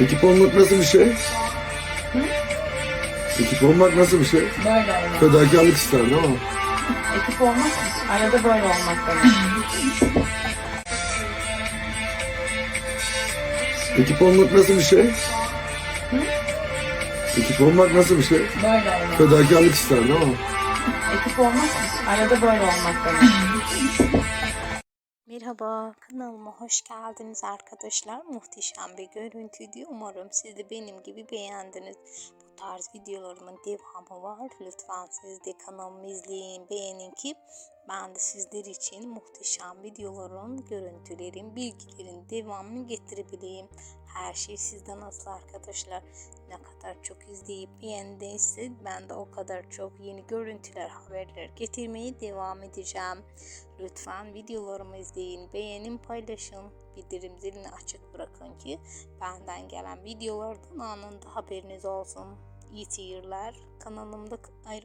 Ekip olmak nasıl bir şey? Ekip olmak nasıl bir şey? Böyle olmak. Fedakarlık ister değil mi? Ekip olmak arada böyle olmak demek. Ekip olmak nasıl bir şey? Ekip olmak nasıl bir şey? Böyle olmak. Fedakarlık ister değil mi? Ekip olmak arada böyle olmak demek. Merhaba, kanalıma hoş geldiniz arkadaşlar. Muhteşem bir görüntüydü. Umarım siz de benim gibi beğendiniz. Bu tarz videolarımın devamı var. Lütfen siz de kanalımı izleyin, beğenin ki ben de sizler için muhteşem videoların, görüntülerin, bilgilerin devamını getirebileyim. Her şey sizden asıl arkadaşlar. Ne kadar çok izleyip beğendiyse ben de o kadar çok yeni görüntüler, haberler getirmeye devam edeceğim. Lütfen videolarımı izleyin, beğenin, paylaşın. Bildirim zilini açık bırakın ki benden gelen videolardan anında haberiniz olsun. İyi seyirler. Kanalımda ayrı